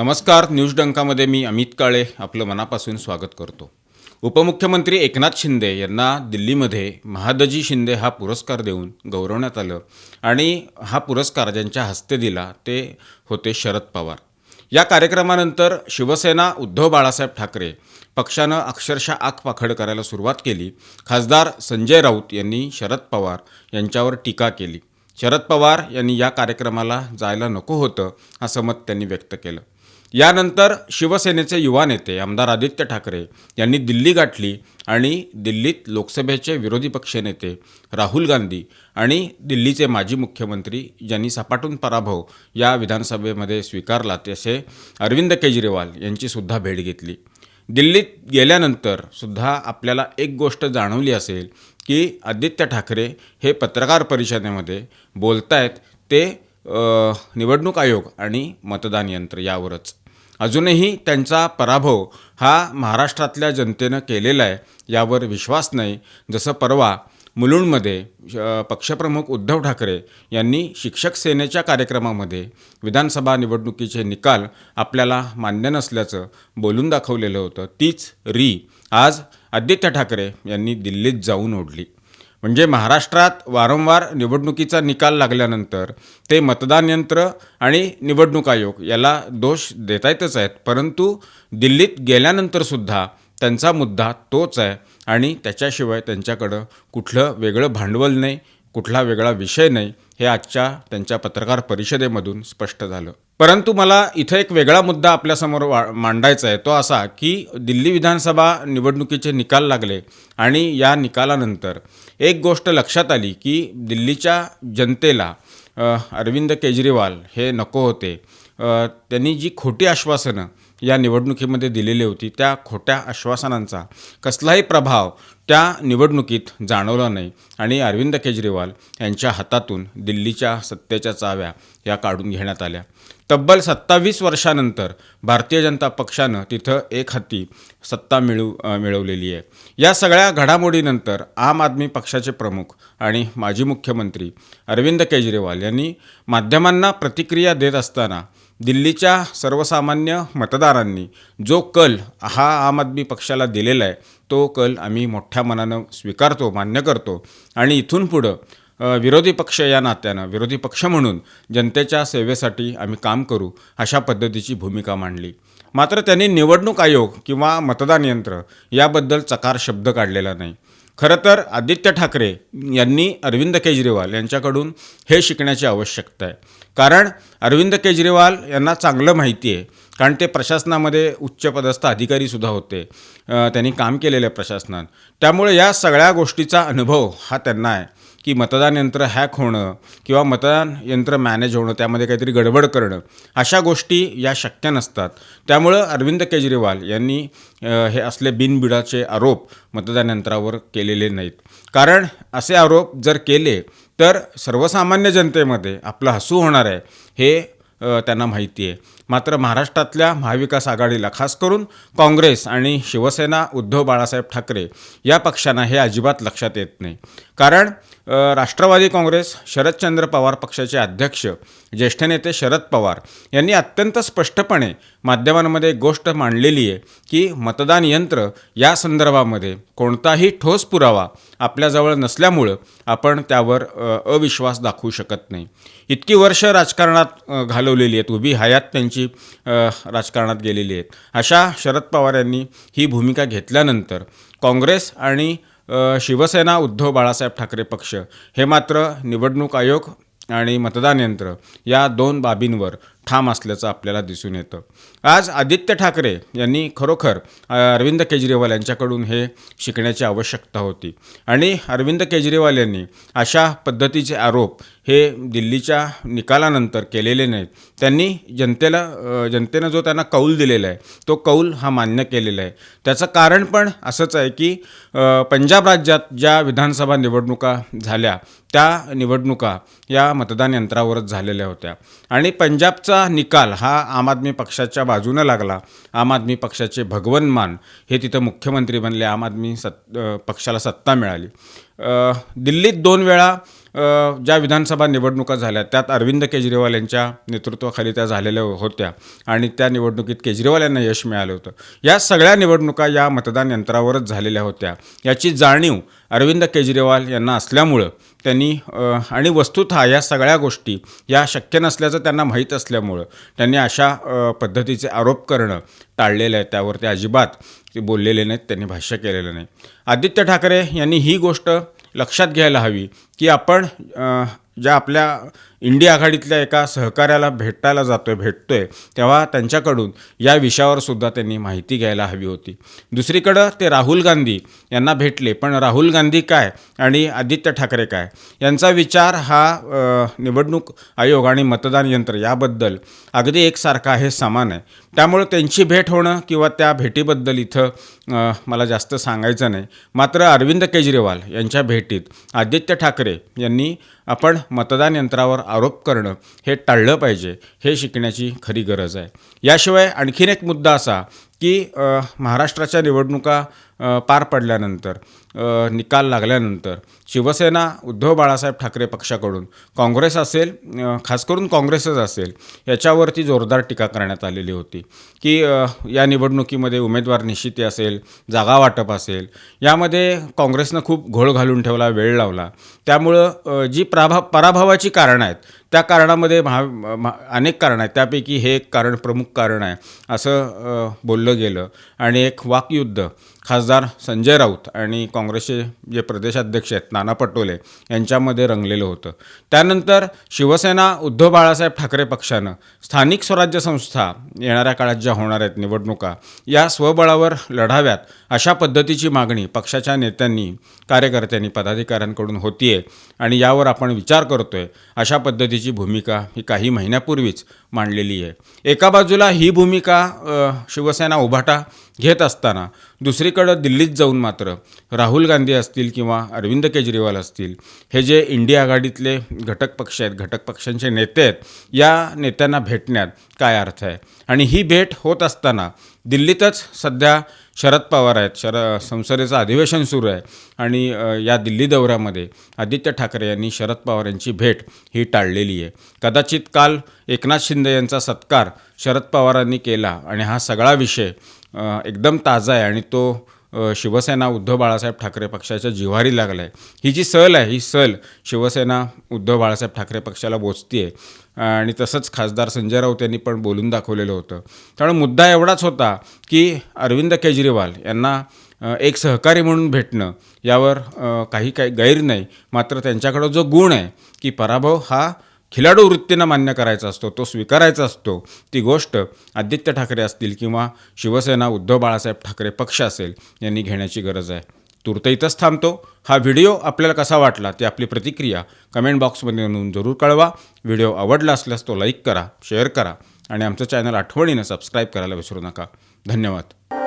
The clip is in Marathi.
नमस्कार न्यूज डंकामध्ये मी अमित काळे आपलं मनापासून स्वागत करतो. उपमुख्यमंत्री एकनाथ शिंदे यांना दिल्लीमध्ये महादजी शिंदे हा पुरस्कार देऊन गौरवण्यात आलं आणि हा पुरस्कार ज्यांच्या हस्ते दिला ते होते शरद पवार. या कार्यक्रमानंतर शिवसेना उद्धव बाळासाहेब ठाकरे पक्षानं अक्षरशः आखपाखड करायला सुरुवात केली. खासदार संजय राऊत यांनी शरद पवार यांच्यावर टीका केली. शरद पवार यांनी या कार्यक्रमाला जायला नको होतं असं मत त्यांनी व्यक्त केलं. यानंतर शिवसेनेचे युवा नेते आमदार आदित्य ठाकरे यांनी दिल्ली गाठली आणि दिल्लीत लोकसभेचे विरोधी पक्षनेते राहुल गांधी आणि दिल्लीचे माजी मुख्यमंत्री ज्यांनी सपाटून पराभव या विधानसभेमध्ये स्वीकारला तसे अरविंद केजरीवाल यांचीसुद्धा भेट घेतली. दिल्लीत गेल्यानंतर सुद्धा आपल्याला एक गोष्ट जाणवली असेल की आदित्य ठाकरे हे पत्रकार परिषदेमध्ये बोलतायत ते निवडणूक आयोग आणि मतदान यंत्र यावरच. अजूनही त्यांचा पराभव हा महाराष्ट्रातल्या जनतेनं केलेला आहे यावर विश्वास नाही. जसं परवा मुलुंडमध्ये पक्षप्रमुख उद्धव ठाकरे यांनी शिक्षक सेनेच्या कार्यक्रमामध्ये विधानसभा निवडणुकीचे निकाल आपल्याला मान्य नसल्याचं बोलून दाखवलेलं होतं. तीच री आज आदित्य ठाकरे यांनी दिल्लीत जाऊन ओढली. म्हणजे महाराष्ट्रात वारंवार निवडणुकीचा निकाल लागल्यानंतर ते मतदान यंत्र आणि निवडणूक आयोग याला दोष देता येतच आहेत. परंतु दिल्लीत गेल्यानंतरसुद्धा त्यांचा मुद्दा तोच आहे आणि त्याच्याशिवाय त्यांच्याकडं कुठलं वेगळं भांडवल नाही. कुठला वेगळा विषय नाही हे आजच्या त्यांच्या पत्रकार परिषदेमधून स्पष्ट झालं. परंतु मला इथं एक वेगळा मुद्दा आपल्यासमोर वा मांडायचा आहे. तो असा की दिल्ली विधानसभा निवडणुकीचे निकाल लागले आणि या निकालानंतर एक गोष्ट लक्षात आली की दिल्लीच्या जनतेला अरविंद केजरीवाल हे नको होते. त्यांनी जी खोटी आश्वासनं या निवडणुकीमध्ये दिलेली होती. त्या खोट्या आश्वासनांचा कसलाही प्रभाव त्या निवडणुकीत जाणवला नाही. आणि अरविंद केजरीवाल यांच्या हातातून दिल्लीच्या सत्तेच्या चाव्या या काढून घेण्यात आल्या. तब्बल सत्तावीस वर्षानंतर भारतीय जनता पक्षानं तिथं एक हाती सत्ता मिळू मिळवलेली आहे. या सगळ्या घडामोडीनंतर आम आदमी पक्षाचे प्रमुख आणि माजी मुख्यमंत्री अरविंद केजरीवाल यांनी माध्यमांना प्रतिक्रिया देत असताना दिल्लीच्या सर्वसामान्य मतदारांनी जो कल हा आम आदमी पक्षाला दिलेला आहे तो कल आम्ही मोठ्या मनानं स्वीकारतो मान्य करतो. आणि इथून पुढं विरोधी पक्ष या नात्यानं विरोधी पक्ष म्हणून जनतेच्या सेवेसाठी आम्ही काम करू अशा पद्धतीची भूमिका मांडली. मात्र त्यांनी निवडणूक आयोग किंवा मतदान यंत्र याबद्दल चकार शब्द काढलेला नाही. खरं तर आदित्य ठाकरे यांनी अरविंद केजरीवाल यांच्याकडून हे शिकण्याची आवश्यकता आहे. कारण अरविंद केजरीवाल यांना चांगलं माहिती आहे. कारण ते प्रशासनामध्ये उच्चपदस्थ अधिकारीसुद्धा होते. त्यांनी काम केलेलं आहे प्रशासनात. त्यामुळे या सगळ्या गोष्टीचा अनुभव हा त्यांना आहे की मतदान यंत्र हॅक होणं किंवा मतदान यंत्र मॅनेज होणं त्यामध्ये काहीतरी गडबड करणं अशा गोष्टी या शक्य नसतात. त्यामुळं अरविंद केजरीवाल यांनी हे असले बिनबिडाचे आरोप मतदान यंत्रावर केलेले नाहीत. कारण असे आरोप जर केले तर सर्वसामान्य जनतेमध्ये आपलं हसू होणार आहे हे त्यांना माहिती आहे. मात्र महाराष्ट्रातल्या महाविकास आघाडीला खास करून काँग्रेस आणि शिवसेना उद्धव बाळासाहेब ठाकरे या पक्षांना हे अजिबात लक्षात येत नाही. कारण राष्ट्रवादी काँग्रेस शरदचंद्र पवार पक्षाचे अध्यक्ष ज्येष्ठ नेते शरद पवार यांनी अत्यंत स्पष्टपणे माध्यमांमध्ये एक गोष्ट मांडलेली आहे की मतदान यंत्र या संदर्भामध्ये कोणताही ठोस पुरावा आपल्याजवळ नसल्यामुळं आपण त्यावर अविश्वास दाखवू शकत नाही. इतकी वर्ष राजकारणात घालवलेली आहेत उभी हयात त्यांची राजकारणात गेलेली आहेत. अशा शरद पवार यांनी ही भूमिका घेतल्यानंतर काँग्रेस आणि शिवसेना उद्धव बाळासाहेब ठाकरे पक्ष हे मात्र निवडणूक आयोग आणि मतदान यंत्र या दोन बाबींवर ठाम असल्याचं आपल्याला दिसून येतं. आज आदित्य ठाकरे यांनी खरोखर अरविंद केजरीवाल यांच्याकडून हे शिकण्याची आवश्यकता होती. आणि अरविंद केजरीवाल यांनी अशा पद्धतीचे आरोप हे दिल्लीच्या निकालानंतर केलेले नाहीत. त्यांनी जनतेला जनतेनं जो त्यांना कौल दिलेला आहे तो कौल हा मान्य केलेला आहे. त्याचं कारण पण असंच आहे की पंजाब राज्यात ज्या विधानसभा निवडणुका झाल्या त्या निवडणुका या मतदान यंत्रावरच झालेल्या होत्या. आणि पंजाबचा निकाल हा आम आदमी पक्षाच्या बाजूनं लागला. आम आदमी पक्षाचे भगवन मान हे तिथं मुख्यमंत्री बनले. आम आदमी सत् पक्षाला सत्ता मिळाली. दिल्लीत दोन वेळा ज्या विधानसभा निवडणुका झाल्या त्यात अरविंद केजरीवाल यांच्या नेतृत्वाखाली त्या झालेल्या होत्या आणि त्या निवडणुकीत केजरीवाल यांना यश मिळालं होतं. या सगळ्या निवडणुका या मतदान यंत्रावरच झालेल्या होत्या. याची जाणीव अरविंद केजरीवाल यांना असल्यामुळं त्यांनी आणि वस्तुतः या सगळ्या गोष्टी या शक्य नसल्याचं त्यांना माहीत असल्यामुळं त्यांनी अशा पद्धतीचे आरोप करणं टाळलेलं आहे. त्यावर ते अजिबात ते बोललेले नाहीत त्यांनी भाष्य केलेलं नाही. आदित्य ठाकरे यांनी ही गोष्ट लक्षात घ्यायला हवी की आपण ज्या आपल्या इंडिया आघाडीतल्या एका सहकाऱ्याला भेटायला जातोय भेटतोय तेव्हा त्यांच्याकडून या विषयावर सुद्धा त्यांनी माहिती घ्यायला हवी होती. दुसरीकडं ते राहुल गांधी यांना भेटले. पण राहुल गांधी काय आणि आदित्य ठाकरे काय? यांचा विचार हा निवडणूक आयोग आणि मतदान यंत्र याबद्दल अगदी एकसारखा आहे समान आहे. त्यामुळं त्यांची भेट होणं किंवा त्या भेटीबद्दल इथं मला जास्त सांगायचं नाही. मात्र अरविंद केजरीवाल यांच्या भेटीत आदित्य ठाकरे यांनी आपण मतदान यंत्रावर आरोप करणं हे टाळलं पाहिजे हे शिकण्याची खरी गरज आहे. याशिवाय आणखीन एक मुद्दा असा की महाराष्ट्राच्या निवडणुका पार पडल्यानंतर निकाल लागल्यानंतर शिवसेना उद्धव बाळासाहेब ठाकरे पक्षाकडून काँग्रेस असेल खास करून काँग्रेसच असेल याच्यावरती जोरदार टीका करण्यात आलेली होती की या निवडणुकीमध्ये उमेदवार निश्चिती असेल जागा वाटप असेल यामध्ये काँग्रेसनं खूप घोळ घालून ठेवला वेळ लावला. त्यामुळं जी प्राभा पराभवाची कारणं आहेत त्या कारणामध्ये महा महा अनेक कारणं आहेत. त्यापैकी हे एक कारण प्रमुख कारण आहे असं बोललं गेलं. आणि एक वाकयुद्ध. खासदार संजय राऊत आणि काँग्रेसचे जे प्रदेशाध्यक्ष आहेत नाना पटोले यांच्यामध्ये रंगलेलं होतं. त्यानंतर शिवसेना उद्धव बाळासाहेब ठाकरे पक्षानं स्थानिक स्वराज्य संस्था येणाऱ्या काळात ज्या होणार आहेत निवडणुका या स्वबळावर लढाव्यात अशा पद्धतीची मागणी पक्षाच्या नेत्यांनी कार्यकर्त्यांनी पदाधिकाऱ्यांकडून होतीये आणि यावर आपण विचार करतोय. अशा पद्धतीची भूमिका ही काही महिन्यापूर्वीच मांडलेली आहे. एका बाजूला ही भूमिका शिवसेना उभाटा घेत असताना दुसरी दुसरीकडं दिल्लीत जाऊन मात्र राहुल गांधी असतील किंवा अरविंद केजरीवाल असतील हे जे इंडिया आघाडीतले घटक पक्ष आहेत घटक पक्षांचे नेते आहेत या नेत्यांना भेटण्यात काय अर्थ आहे? आणि ही भेट होत असताना दिल्लीतच सध्या शरद पवार आहेत शर संसदेचं अधिवेशन सुरू आहे आणि या दिल्ली दौऱ्यामध्ये आदित्य ठाकरे यांनी शरद पवार यांची भेट ही टाळलेली आहे. कदाचित काल एकनाथ शिंदे यांचा सत्कार शरद पवारांनी केला आणि हा सगळा विषय एकदम ताजा आहे आणि तो शिवसेना उद्धव बाळासाहेब ठाकरे पक्षाच्या जिव्हारी लागला आहे ही जी सल आहे ही सल शिवसेना उद्धव बाळासाहेब ठाकरे पक्षाला बोचती आहे आणि तसंच खासदार संजय राऊत यांनी पण बोलून दाखवलेलं होतं. त्यामुळे मुद्दा एवढाच होता की अरविंद केजरीवाल यांना एक सहकारी म्हणून भेटणं यावर काही काही गैर नाही. मात्र त्यांच्याकडं जो गुण आहे की पराभव हा खिलाडू वृत्तीनं मान्य करायचा असतो तो स्वीकारायचा असतो. ती गोष्ट आदित्य ठाकरे असतील किंवा शिवसेना उद्धव बाळासाहेब ठाकरे पक्ष असेल यांनी घेण्याची गरज आहे. तूर्त इथंच थांबतो. हा व्हिडिओ आपल्याला कसा वाटला ते आपली प्रतिक्रिया कमेंट बॉक्समध्ये नोंद जरूर कळवा. व्हिडिओ आवडला असल्यास तो लाईक करा शेअर करा आणि आमचं चॅनल आठवणीनं सबस्क्राईब करायला विसरू नका. धन्यवाद.